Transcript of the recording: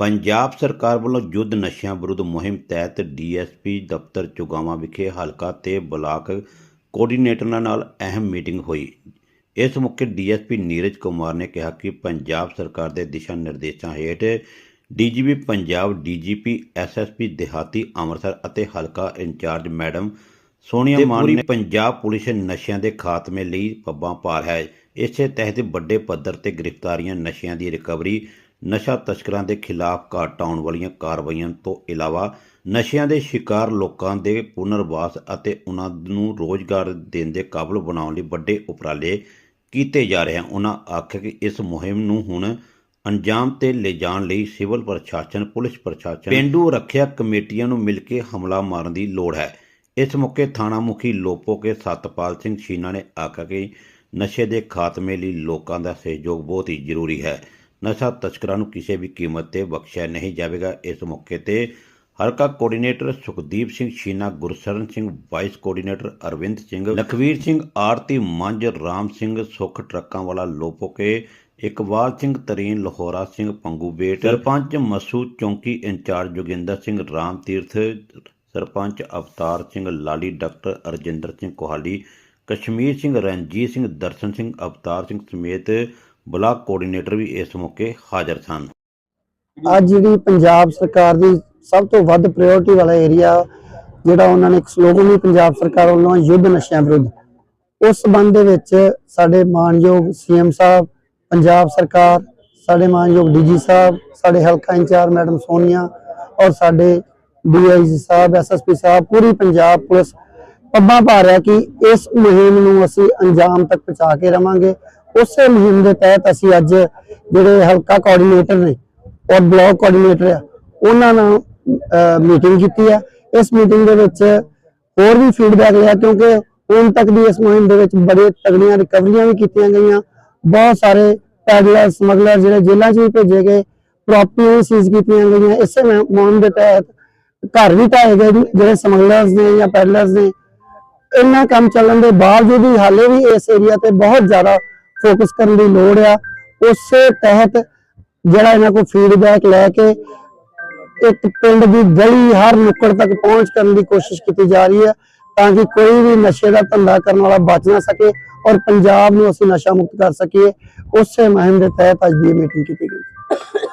ਪੰਜਾਬ ਸਰਕਾਰ ਵੱਲੋਂ ਯੁੱਧ ਨਸ਼ਿਆਂ ਵਿਰੁੱਧ ਮੁਹਿੰਮ ਤਹਿਤ ਡੀਐਸਪੀ ਦਫ਼ਤਰ ਚੁਗਾਵਾਂ ਵਿਖੇ ਹਲਕਾ ਤੇ ਬਲਾਕ ਕੋਆਰਡੀਨੇਟਰਾਂ ਨਾਲ ਅਹਿਮ ਮੀਟਿੰਗ ਹੋਈ। ਇਸ ਮੌਕੇ ਡੀਐਸਪੀ ਨੀਰਜ ਕੁਮਾਰ ਨੇ ਕਿਹਾ ਕਿ ਪੰਜਾਬ ਸਰਕਾਰ ਦੇ ਦਿਸ਼ਾ ਨਿਰਦੇਸ਼ਾਂ ਹੇਠ ਡੀਜੀਪੀ ਪੰਜਾਬ ਡੀਜੀਪੀ ਐਸਐਸਪੀ ਦਿਹਾਤੀ ਅੰਮ੍ਰਿਤਸਰ ਅਤੇ ਹਲਕਾ ਇੰਚਾਰਜ ਮੈਡਮ ਸੋਨੀਆ ਮਾਨ ਨੇ ਪੰਜਾਬ ਪੁਲਿਸ ਨਸ਼ਿਆਂ ਦੇ ਖਾਤਮੇ ਲਈ ਪੱਬਾਂ ਭਾਰ ਹੈ। ਇਸੇ ਤਹਿਤ ਵੱਡੇ ਪੱਧਰ ਤੇ ਗ੍ਰਿਫਤਾਰੀਆਂ ਨਸ਼ਿਆਂ ਦੀ ਰਿਕਵਰੀ ਨਸ਼ਾ ਤਸਕਰਾਂ ਦੇ ਖਿਲਾਫ ਘਟਾਉਣ ਵਾਲੀਆਂ ਕਾਰਵਾਈਆਂ ਤੋਂ ਇਲਾਵਾ ਨਸ਼ਿਆਂ ਦੇ ਸ਼ਿਕਾਰ ਲੋਕਾਂ ਦੇ ਪੁਨਰਵਾਸ ਅਤੇ ਉਹਨਾਂ ਨੂੰ ਰੋਜ਼ਗਾਰ ਦੇਣ ਦੇ ਕਾਬਲ ਬਣਾਉਣ ਲਈ ਵੱਡੇ ਉਪਰਾਲੇ ਕੀਤੇ ਜਾ ਰਹੇ ਹਨ। ਉਹਨਾਂ ਆਖਿਆ ਕਿ ਇਸ ਮੁਹਿੰਮ ਨੂੰ ਹੁਣ ਅੰਜਾਮ ਤੇ ਲਿਜਾਣ ਲਈ ਸਿਵਲ ਪ੍ਰਸ਼ਾਸਨ, ਪੁਲਿਸ ਪ੍ਰਸ਼ਾਸਨ, ਪਿੰਡੂ ਰੱਖਿਆ ਕਮੇਟੀਆਂ ਨੂੰ ਮਿਲ ਕੇ ਹਮਲਾ ਮਾਰਨ ਦੀ ਲੋੜ ਹੈ। ਇਸ ਮੌਕੇ ਥਾਣਾ ਮੁਖੀ ਲੋਪੋ ਕੇ ਸਤਪਾਲ ਸਿੰਘ ਛੀਨਾ ਨੇ ਆਖਿਆ ਕਿ ਨਸ਼ੇ ਦੇ ਖਾਤਮੇ ਲਈ ਲੋਕਾਂ ਦਾ ਸਹਿਯੋਗ ਬਹੁਤ ਹੀ ਜ਼ਰੂਰੀ ਹੈ। ਨਸ਼ਾ ਤਸਕਰਾਂ ਨੂੰ ਕਿਸੇ ਵੀ ਕੀਮਤ ਤੇ ਬਖਸ਼ਿਆ ਨਹੀਂ ਜਾਵੇਗਾ। ਇਸ ਮੌਕੇ ਤੇ ਹਲਕਾ coordinator Sukhdeep Singh Sheena Gursharan Singh, vice coordinator Arvind Singh Lakhvir Singh, Aarti Manjh Ram Singh, Sukh ਟਰੱਕਾਂ ਵਾਲਾ ਲੋਪੋਕੇ, ਇਕਬਾਲ ਸਿੰਘ, ਤਰੀਨ, ਲਾਹੌਰਾ ਸਿੰਘ ਪੰਗੂਬੇਟ ਸਰਪੰਚ ਮਸੂ ਚੌਂਕੀ ਇੰਚਾਰਜ ਜੋਗਿੰਦਰ ਸਿੰਘ, ਰਾਮ ਤੀਰਥ, ਸਰਪੰਚ ਅਵਤਾਰ ਸਿੰਘ ਲਾਲੀ, ਡਾਕਟਰ ਅਰਜਿੰਦਰ ਸਿੰਘ ਕੋਹਾਲੀ, ਕਸ਼ਮੀਰ ਸਿੰਘ ਰਣਜੀਤ ਸਿੰਘ, ਦਰਸ਼ਨ ਸਿੰਘ ਅਵਤਾਰ ਸਿੰਘ ਸਮੇਤ ਬਲਾਕ ਕੋਆਰਡੀਨੇਟਰ ਵੀ ਇਸ ਮੌਕੇ ਹਾਜ਼ਰ ਸਨ। ਅੱਜ ਜਿਹੜੀ ਪੰਜਾਬ ਸਰਕਾਰ ਦੀ ਸਭ ਤੋਂ ਵੱਧ ਪ੍ਰਾਇੋਰਟੀ ਵਾਲਾ ਏਰੀਆ ਜਿਹੜਾ ਉਹਨਾਂ ਨੇ ਇੱਕ ਸਲੋਗਨ ਵੀ ਪੰਜਾਬ ਸਰਕਾਰ ਵੱਲੋਂ ਯੁੱਧ ਨਸ਼ਿਆਂ ਵਿਰੁੱਧ, ਉਸ ਸੰਬੰਧ ਦੇ ਵਿੱਚ ਸਾਡੇ ਮਾਨਯੋਗ ਸੀਐਮ ਸਾਹਿਬ, ਪੰਜਾਬ ਸਰਕਾਰ, ਸਾਡੇ ਮਾਨਯੋਗ ਡੀਜੀ ਸਾਹਿਬ, ਸਾਡੇ ਹਲਕਾ ਇੰਚਾਰਜ ਮੈਡਮ ਸੋਨੀਆ ਔਰ ਸਾਡੇ ਡੀਆਈਜੀ ਸਾਹਿਬ ਐਸਐਸਪੀ ਸਾਹਿਬ, ਪੂਰੀ ਪੰਜਾਬ ਪੁਲਿਸ ਪੱਬਾਂ ਪਾ ਰਿਹਾ ਕਿ ਇਸ ਮੁਹਿੰਮ ਨੂੰ ਅਸੀਂ ਅੰਜਾਮ ਤੱਕ ਪਹੁੰਚਾ ਕੇ ਰਵਾਂਗੇ। ਉਸੇ ਮੁਹਿੰਮ ਦੇ ਤਹਿਤ ਅਸੀਂ ਅੱਜ ਜਿਹੜੇ ਹਲਕਾ ਕੋਆਰਡੀਨੇਟਰ ਨੇ ਔਰ ਬਲਾਕ ਕੋਆਰਡੀਨੇਟਰ ਆ ਉਹਨਾਂ ਨਾਲ ਮੀਟਿੰਗ ਕੀਤੀ ਹੈ ਇਸ ਮੀਟਿੰਗ ਦੇ ਵਿੱਚ ਹੋਰ ਵੀ ਫੀਡਬੈਕ ਲਿਆ ਕਿਉਂਕਿ ਹੁਣ ਤੱਕ ਦੀ ਇਸ ਮੁਹਿੰਮ ਦੇ ਵਿੱਚ ਬੜੇ ਤਗੜੀਆਂ ਰਿਕਵਰੀਆਂ ਵੀ ਕੀਤੀਆਂ ਗਈਆਂ। ਬਹੁਤ ਸਾਰੇ ਪੈਡਲਰ ਸਮਗਲਰ ਜਿਹੜੇ ਜੇਲ੍ਹਾਂ 'ਚ ਵੀ ਭੇਜੇ ਗਏ ਪ੍ਰਾਪਰਟੀਆਂ ਸੀਜ਼ ਕੀਤੀਆਂ ਗਈਆਂ। ਇਸੇ ਮੁਹਿੰਮ ਦੇ ਤਹਿਤ ਘਰ ਵੀ ਢਾਏ ਗਏ ਜੀ, ਜਿਹੜੇ ਸਮਗਲਰਸ ਨੇ ਜਾਂ ਪੈਡਲਰਸ ਨੇ। ਇੰਨਾ ਕੰਮ ਚੱਲਣ ਦੇ ਬਾਵਜੂਦ ਵੀ ਹਾਲੇ ਵੀ ਇਸ ਏਰੀਆ ਤੇ ਬਹੁਤ ਜ਼ਿਆਦਾ ਫੋਕਸ ਕਰਨ ਦੀ ਲੋੜ ਆ। ਉਸੇ ਤਹਿਤ ਜਿਹੜਾ ਇਹਨਾਂ ਕੋਲ ਫੀਡਬੈਕ ਲੈ ਕੇ ਇੱਕ ਪਿੰਡ ਦੀ ਗਲੀ ਹਰ ਨੁੱਕੜ ਤੱਕ ਪਹੁੰਚ ਕਰਨ ਦੀ ਕੋਸ਼ਿਸ਼ ਕੀਤੀ ਜਾ ਰਹੀ ਹੈ ਤਾਂ ਕਿ ਕੋਈ ਵੀ ਨਸ਼ੇ ਦਾ ਧੰਦਾ ਕਰਨ ਵਾਲਾ ਬਚ ਨਾ ਸਕੇ ਔਰ ਪੰਜਾਬ ਨੂੰ ਅਸੀਂ ਨਸ਼ਾ ਮੁਕਤ ਕਰ ਸਕੀਏ। ਉਸੇ ਮੁਹਿੰਮ ਦੇ ਤਹਿਤ ਅੱਜ ਦੀ ਮੀਟਿੰਗ ਕੀਤੀ ਗਈ।